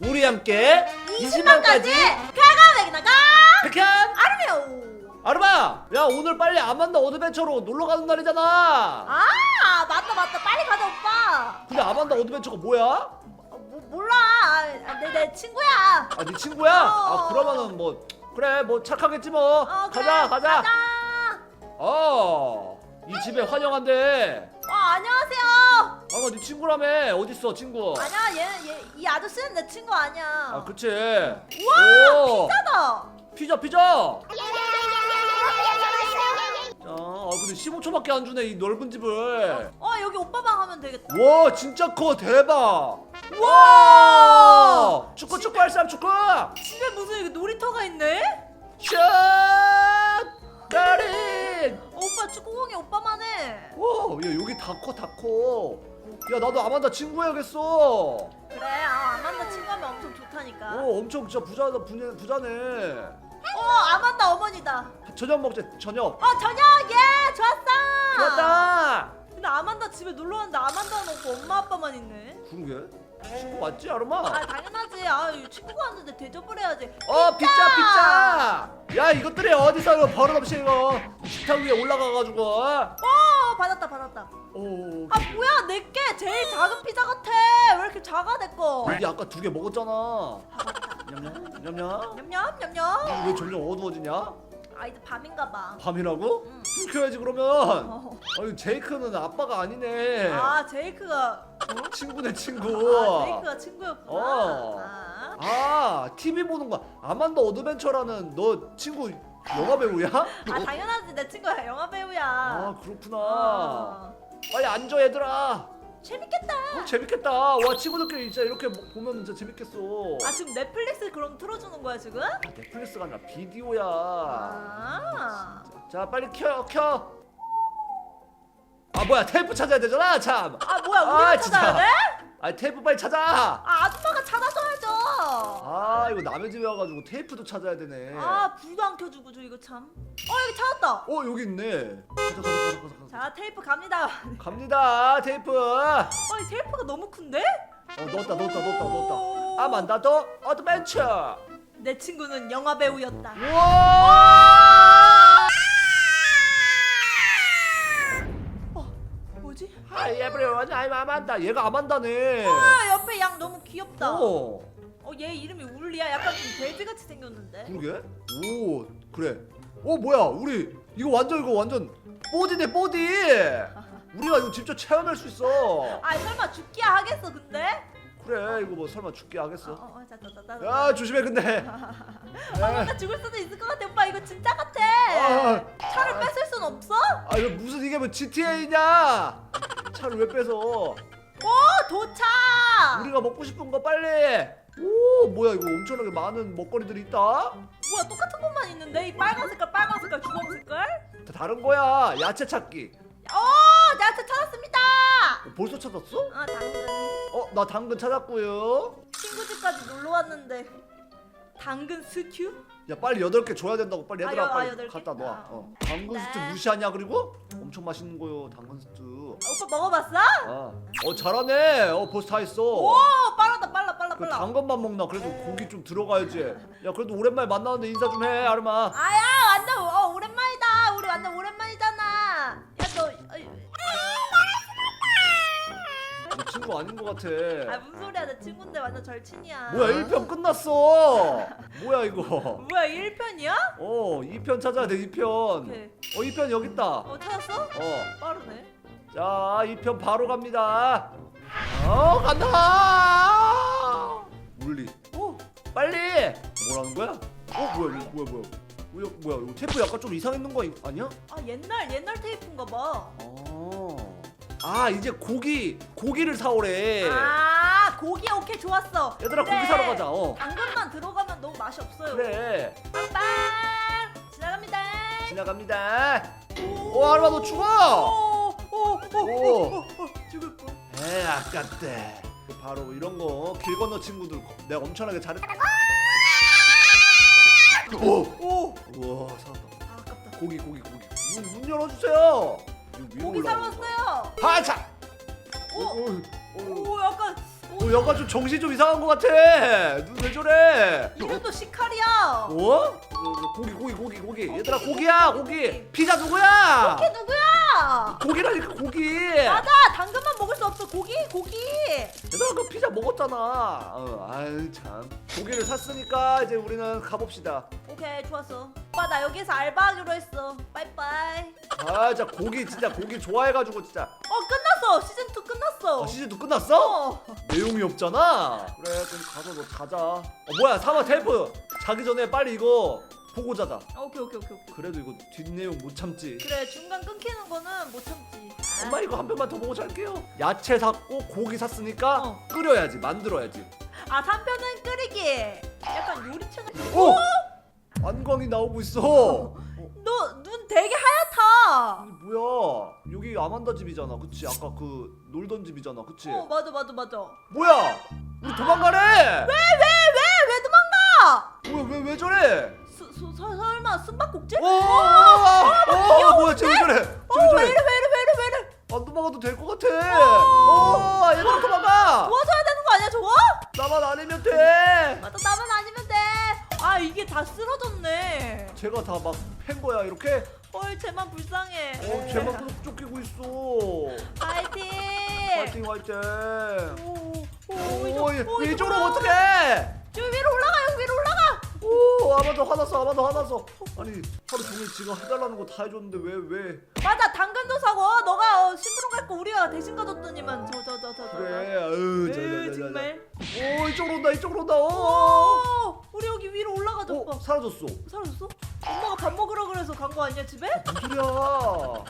우리 함께 20만까지 가가 맥나가! 백현 아르메오 아르마 야 오늘 빨리 아만다 어드벤처로 놀러 가는 날이잖아! 아 맞다 맞다. 빨리 가자 오빠. 근데 아만다 어드벤처가 뭐야? 어, 뭐, 몰라. 아, 내, 내 친구야. 아 네 친구야? 어. 아 그러면은 뭐 그래 뭐 착하겠지 뭐. 어, 그래, 가자 가자. 가자. 어 이 집에 환영한대. 어 안녕하세요 아마 네 친구라며. 어딨어 친구? 아니야 얘, 얘, 이 아저씨는 내 친구 아니야. 아 그치. 우와 오, 피자다. 피자 피자! 자, 아 근데 15초밖에 안 주네 이 넓은 집을. 어 여기 오빠 방 하면 되겠다. 와 진짜 커 대박. 와! 와! 축구 축구 할 사람 축구! 집에 무슨 여기 놀이터가 있네? 샷! 가린 어, 오빠 축구공이 오빠만 해. 와야 여기 다 커 다커 야 나도 아만다 친구 해야겠어. 그래 아 아만다 친구하면 엄청 좋다니까. 오 엄청 진짜 부자 부자 부자네. 어 아만다 어머니다. 저녁 먹자 저녁. 어 저녁! 예 좋았어! 좋았다! 근데 아만다 집에 놀러 왔는데 아만다는 없고 엄마 아빠만 있네. 그러게. 친구 맞지 아르마 아 당연하지. 아 이 친구가 왔는데 대접을 해야지. 어 피자! 피자 야 이것들이 어디서 이거 버릇없이 이거 식탁 위에 올라가가지고 어? 어 받았다 받았다. 오 아 뭐야 내게 제일 작은 피자 같아. 왜 이렇게 작아 내거? 여기 아까 두 개 먹었잖아. 냠냠? 냠냠? 냠냠 냠냠. 왜 점점 어두워지냐? 아 이제 밤인가 봐. 밤이라고? 응. 불 켜야지 그러면. 어. 아유 제이크는 아빠가 아니네. 아 제이크가 친구네 아 친구. 제이크가 친구였구나. 어. 아. 아 TV 보는 거 아만다 어드벤처라는 너 친구 영화 배우야? 아 당연하지. 내 친구야. 영화 배우야. 아 그렇구나. 어. 빨리 앉아 얘들아. 재밌겠다. 어, 재밌겠다. 와 친구들끼리 진짜 이렇게 뭐- 보면 진짜 재밌겠어. 아 지금 넷플릭스 그럼 틀어주는 거야 지금? 아, 넷플릭스가 아니라 비디오야. 아. 자 빨리 켜 켜. 아 뭐야. 테이프 찾아야 되잖아. 참. 아 뭐야. 우리가 아, 찾아야 진짜. 돼? 아 테이프 빨리 찾아. 아 아줌마가 찾아줘야죠 아 이거 남의 집에 와가지고 테이프도 찾아야 되네 아 불도 안 켜주고 저 이거 참. 어 여기 찾았다. 어 여기 있네 가자 가자 가자 가자 가자 자 테이프 갑니다. 갑니다 테이프 어 어이 테이프가 너무 큰데? 넣었다 넣었다 넣었다 넣었다 오. 아만다 더 어드벤처 내 친구는 영화 배우였다. 우와 어 뭐지? Hi everyone I'm 아만다 얘가 아만다네 아 옆에 양 너무 귀엽다. 어 오얘 이름이 울리야. 약간 좀 돼지같이 생겼는데. 그러게 오 그래 어 뭐야 우리 이거 완전 이거 완전 뽀디네 뽀디 우리가 이거 직접 체험할 수 있어 아 설마 죽기야 하겠어 근데? 그래 이거 뭐 설마 죽게 어, 하겠어 어, 자, 자, 자, 자. 야 조심해 근데 아, 뭔가 죽을 수도 있을 것 같아 오빠 이거 진짜 같아. 아, 차를 뺏을 순 없어? 아 이거 무슨 이게 뭐 GTA냐 차를 왜 뺏어 오 도착. 우리가 먹고 싶은 거 빨리 오 뭐야 이거 엄청나게 많은 먹거리들이 있다 뭐야 똑같은 것만 있는데 이 빨간 색깔 빨간 색깔 주황 색깔? 다 다른 거야 야채 찾기 어, 내가 찾았습니다. 어, 벌써 찾았어? 아, 당근. 어나 당근 찾았고요 친구 집까지 놀러 왔는데 당근 스튜? 야 빨리 여덟 개 줘야 된다고 빨리 아, 얘들아 여- 아, 빨리 여덟 개? 갖다 놔 아, 어. 당근 스튜 네. 무시하냐 그리고 엄청 맛있는 거요 당근 스튜 아, 오빠 먹어봤어? 아. 어 잘하네 어 벌써 다 했어 오, 빠르다, 빨라, 빨라, 그 빨라. 당근만 먹나 그래도 고기 좀 들어가야지 야 그래도 오랜만에 만나는데 인사 좀 해 아르마 아야, 완전 어, 오랜만이다. 우리 완전 오랜만이잖아. 야, 너, 어, 너 친구 아닌 것 같아 아 무슨 소리야? 내 친구인데 완전 절친이야. 뭐야 1편 끝났어 뭐야 이거 뭐야 1편이야? 어 2편 찾아야 돼 2편 어 오케이. 2편 여기 있다 어 찾았어? 어 빠르네. 자, 2편 바로 갑니다. 어, 간다! 물리. 어, 빨리! 뭐라는 거야? 어, 뭐야, 이거 뭐야, 뭐야. 뭐야, 뭐야, 이거 테이프 약간 좀 이상했는 거 아니- 아니야? 아 옛날 옛날 테이프인가 봐. 어. 아, 이제 고기, 고기를 사오래. 아 고기 오케이 좋았어. 얘들아, 그래. 고기 사러 가자. 어. 당근만 들어가면 너무 맛이 없어요. 그래. 빵빵 지나갑니다. 지나갑니다. 오, 하루마 너 죽어! 오오오오 죽을 뻔. 에, 아깝대. 바로 이런 거, 길 건너 친구들 내가 엄청나게 잘했다. 오! 오. 우와, 살았다. 아, 아깝다. 고기 고기 고기 문, 문 열어주세요 고기 사러 왔어요. 거. 하차 오. 오, 오, 오 약간 오 너 약간 좀 정신 좀 이상한 것 같아. 눈 왜 저래? 이름도 시칼이야. 어? 고기 고기 고기 고기. 얘들아 고기야 고기. 피자 누구야? 이게 누구야? 고기라니까 고기. 맞아 당근만 먹을 수 없어 고기 고기. 얘들아 그 피자 먹었잖아. 어, 아유 참. 고기를 샀으니까 이제 우리는 가봅시다. 오케이 좋았어. 오빠 나 여기서 알바하기로 했어. 빠이빠이. 아 진짜 고기 진짜 고기 좋아해가지고 진짜. 어 끝 났어 시즌 2 끝났어. 아, 시즌 2 끝났어? 어. 내용이 없잖아. 그래 좀 가서 너 자자. 어 뭐야 사마 텔프. 자기 전에 빨리 이거 보고 자자. 아, 오케이 오케이 오케이 오케이. 그래도 이거 뒷내용 못 참지. 그래 중간 끊기는 거는 못 참지. 아. 엄마 이거 한 편만 더 보고 잘게요. 야채 샀고 고기 샀으니까 어. 끓여야지 만들어야지. 아 3편은 끓이기. 약간 요리 채널. 오! 안광이 나오고 있어. 어, 너눈 되게. 아니 뭐야? 여기 아만다 집이잖아, 그치? 아까 그 놀던 집이잖아, 그치? 어 맞아 맞아 맞아. 뭐야? 우리 도망가래. 왜 왜왜 도망가? 뭐야 왜 왜 저래? 수, 수, 서, 설마 숨바꼭질? 오, 오, 오, 뭐야 쟤왜 저래? 쟤왜 어, 저래? 왜 이래 왜 이래 왜 이래 왜 이래? 안 도망가도 될 것 같아. 오, 얘들아 도망가. 도와줘야 되는 거 아니야 저거? 나만 아니면 돼. 맞아 나만 아니면 돼. 아 이게 다 쓰러졌네. 제가 다 막 팬 거야 이렇게. 헐 쟤만 불쌍해. 어, 쟤만 계속 쫓기고 있어. 파이팅. 화이팅 화이팅. 오, 오, 이- 오, 이쪽으로. 어떡해? 여기 위로 올라가 여기 위로 올라가. 오, 아마도 화났어, 아마도 화났어. 아니 하루 종일 지가 해달라는 거 다 해줬는데 왜 왜? 맞아 당근도 사고 너가 어, 심부름 갈거 우리가 대신 가줬더니만 저 저 저저 저. 그래, 아유, 에이, 자자자자. 정말. 오, 이쪽으로 온다, 이쪽으로 온다. 오, 오, 우리 여기 위로 올라가자 오, 오빠. 사라졌어. 사라졌어? 엄마가 밥 먹으러 그래서 간 거 아니야 집에? 무슨 소리야?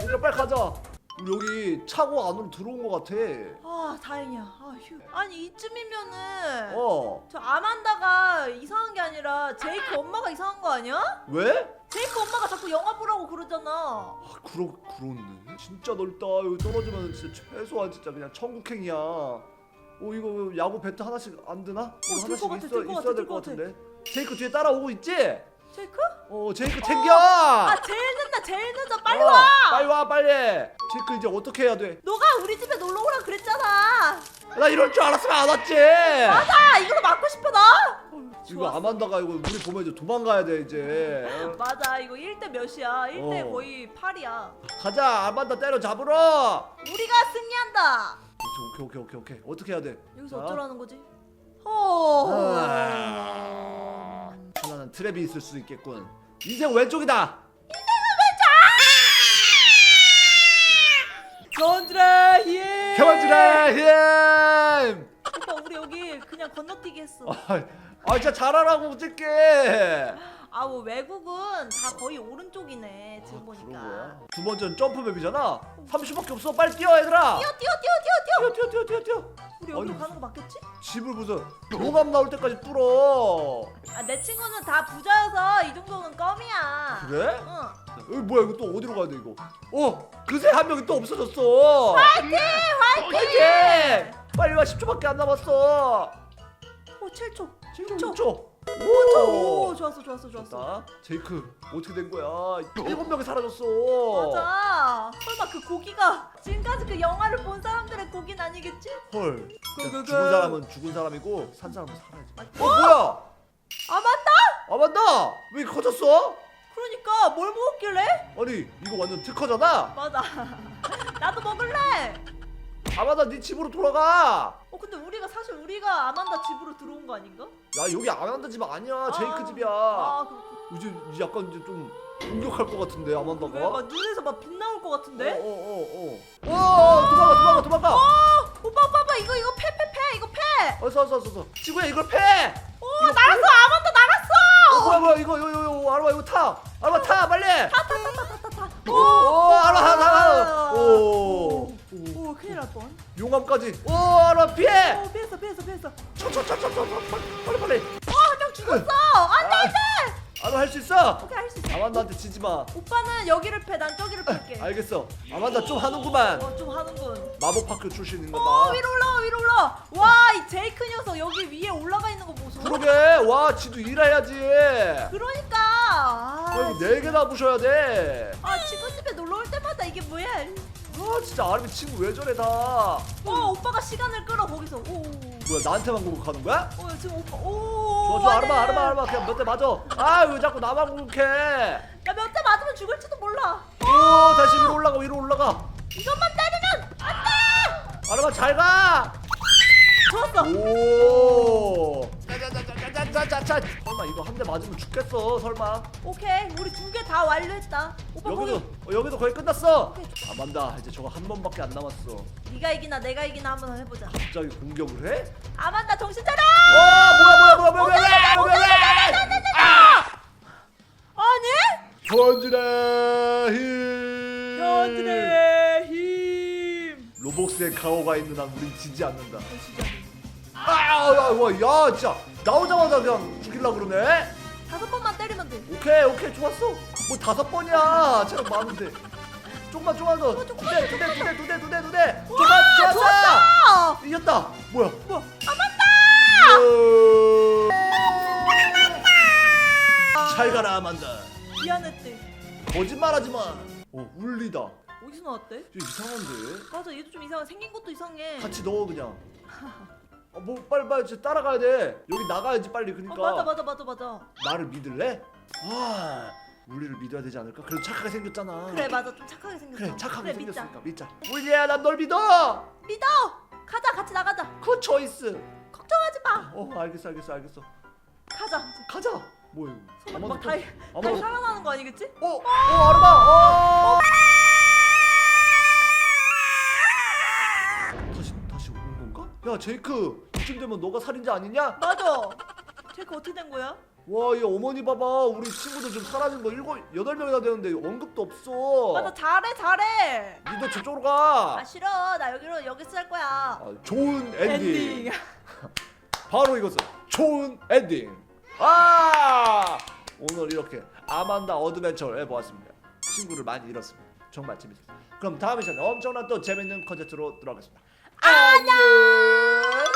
얘들아 빨리 가자. 우리 여기 차고 안으로 들어온 것 같아. 아 다행이야. 아 휴. 아니 이쯤이면은 어, 저 아만다가 이상한 게 아니라 제이크 엄마가 이상한 거 아니야? 왜? 제이크 엄마가 자꾸 영화 보라고 그러잖아. 아, 그러 그렇네. 진짜 넓다. 여기 떨어지면 진짜 최소한 진짜 그냥 천국행이야. 오 이거 야구 배트 하나씩 안 드나? 이거 들것 하나씩 같아, 있어 들것 같아, 있어야 될들것것 같아. 같은데. 제이크 뒤에 따라오고 있지? 제이크? 어 제이크 챙겨. 아 제일 늦다 제일 늦어 빨리 어, 와. 빨리 와 빨리. 제이크 이제 어떻게 해야 돼? 너가 우리 집에 놀러 오라 그랬잖아. 나 이럴 줄 알았으면 안 왔지. 맞아 이걸로 맞고 싶어 나. 이거 좋았어. 아만다가 이거 우리 보면 이제 도망가야 돼 이제. 어. 맞아 이거 1대 몇이야? 1대 어. 거의 8이야. 가자 아만다 때려 잡으러. 우리가 승리한다. 오케이 오케이 오케이 오케이 어떻게 해야 돼? 여기서 자. 어쩌라는 거지? 어. 아, 하나는 트랩이 있을 수 있겠군. 인생 왼쪽이다. 전드라 예. 개만지라 힘. 오빠 우리 여기 그냥 건너뛰기 했어. 아, 아 진짜 잘하라고 어떡해. 아 뭐 외국은 다 거의 오른쪽이네 지금 아, 그런 보니까. 거야? 두 번째는 점프맵이잖아. 30초밖에 없어. 빨리 뛰어 얘들아. 뛰어 뛰어 뛰어 뛰어 뛰어. 뛰어 뛰어 뛰어 뛰어. 우리 여기로 아니, 가는 거 맞겠지? 집을 무슨 용암 나올 때까지 뚫어. 아 내 친구는 다 부자여서 이 정도는 껌이야. 그래? 응. 여기 뭐야 이거 또 어디로 가야 돼 이거? 어 그새 한 명이 또 없어졌어. 화이팅 화이팅. 화이팅! 빨리 와 10초밖에 안 남았어. 오 7초. 지금 6초. 6초. 오 오. 좋았어 좋았어 좋았어. 자, 제이크 어떻게 된 거야? 일곱 명이 사라졌어. 맞아. 설마 그 고기가 지금까지 그 영화를 본 사람들의 고기는 아니겠지? 헐. 그, 그, 죽은 그. 사람은 죽은 사람이고 산 사람은 살아야지. 어 뭐야? 아 맞다. 아 맞다. 왜 이렇게 커졌어? 그러니까 뭘 먹었길래? 아니 이거 완전 특허잖아. 맞아. 나도 먹을래. 아 맞다 네 집으로 돌아가. 어 근데 우리가 사실 우리가 아만다 집으로 들어온 거 아닌가? 야 여기 아만다 집 아니야. 제이크 아, 집이야. 아 그렇군. 이제 이제 약간 이제 좀 공격할 것 같은데 아만다가. 왜? 막 눈에서 막 빛 나올 것 같은데? 어, 어, 어, 어. 어, 도망가, 도망가, 도망가. 어, 오빠 오빠 오빠 이거 이거 패 패 패 이거 패. 어서, 어서, 어서, 어서. 지구야, 이걸 패. 오 날았어 아만다 날았어. 어, 뭐야, 뭐야, 이거, 이거, 이거, 이거, 아르마, 이거 타. 아르마 타, 빨리. 타타타타타타. 오, 오, 아르마 타, 타. 오, 오. 오 큰일 날 뻔. 용암까지. 오, 아르마 피해. 오 피했어 피했어 피했어. 빨리, 빨리. 어한 명 죽었어. 안돼 안돼. 아르마 할수 있어. 오케이 할 수 있어. 아만다한테 지지 마. 오빠는 여기를 패, 난 저기를 팰게. 알겠어. 아만다 좀 하는구만. 어, 좀 하는군. 마법 파크 출신인가 어, 봐. 위로 올라와, 위로 올라와. 와, 이 제이크 녀석 여기 위에 올라가 있는 거 보소. 그러게, 와, 지도 일해야지. 그러니까. 아, 아, 이거 네 개나 부셔야 돼. 아, 친구 집에 놀러 올 때마다 이게 뭐야? 아 진짜 아름이 친구 왜 저래 다 어 오빠가 시간을 끌어 거기서. 오. 뭐야 나한테만 공격하는 거야? 어 지금 오빠. 오. 좋아 좋아 안 아르마 해. 아르마 아르마 그냥 몇 대 맞아 아왜 자꾸 나만 공격해 야몇 대 맞으면 죽을지도 몰라. 오 다시 위로 올라가 위로 올라가 이것만 때리면 안 돼. 아르마 잘가 좋았어. 오 짜자자자자자자자 설마 이거 한 대 맞으면 죽겠어 설마 오케이 우리 두 개 다 완료했다. 오빠 여기도 거기 어, 여기도 거의 끝났어 아만다 이제 저거 한 번밖에 안 남았어 네가 이기나 내가 이기나 한번 해보자. 갑자기 공격을 해? 아만다 정신 차려. 어 뭐야 뭐야 뭐야 뭐야 뭐야 뭐야 뭐야 아니? 현질의 힘 현들의 힘. 로복스의 가오가 있는 한 우린 지지 않는다 어, 진짜. 아야야 진짜 나오자마자 그냥 죽일라 그러네 다섯 번만 때리면 돼. 오케이 오케이 좋았어 뭐 다섯 번이야 체력 많은데 조금만 조금만 더 어, 두 조금만, 대두 대 두 대 두 대 두 대 두대 와, 좋았 좋았어 좋았어. 이겼다 뭐야 뭐야? 아만다. 잘 가라 아만다 미안했대. 거짓말하지 마 어, 울리다 어디서 나왔대? 좀 이상한데 맞아 얘도 좀 이상해. 생긴 것도 이상해. 같이 넣어 그냥 어, 뭐 빨리 빨리 진짜 따라가야 돼 여기 나가야지 빨리 그러니까 어, 맞아 맞아 맞아 맞아. 나를 믿을래? 아 울리를 믿어야 되지 않을까? 그래도 착하게 생겼잖아 그래 맞아 좀 착하게 생겼어. 그래 착하게 그래, 믿자. 생겼으니까 믿자 울리야 난 널 믿어 믿어. 가자 같이 나가자. 그 초이스 걱정하지 마. 어 알겠어 알겠어 알겠어 가자. 가자 뭐야 이거 아마도 막 다이 아마도- 다이 살아나는 거 아니겠지? 어? 어 아르마 어 야 제이크 이쯤 되면 너가 살인자 아니냐? 맞아. 제그 어떻게 된 거야? 와, 이 어머니 봐봐. 우리 친구들 좀 사라진 거 일곱, 여덟 명이나 되는데 언급도 없어. 맞아 잘해 잘해. 니도 저쪽으로 가. 아 싫어 나 여기로 여기 쓸 거야. 아, 좋은 엔딩. 바로 이것은 좋은 엔딩. 아! 오늘 이렇게 아만다 어드벤처를 해보았습니다. 친구를 많이 잃었습니다. 정말 재밌었어요. 그럼 다음 시간에 엄청난 또 재밌는 컨텐츠로 들어가겠습니다. 안녕.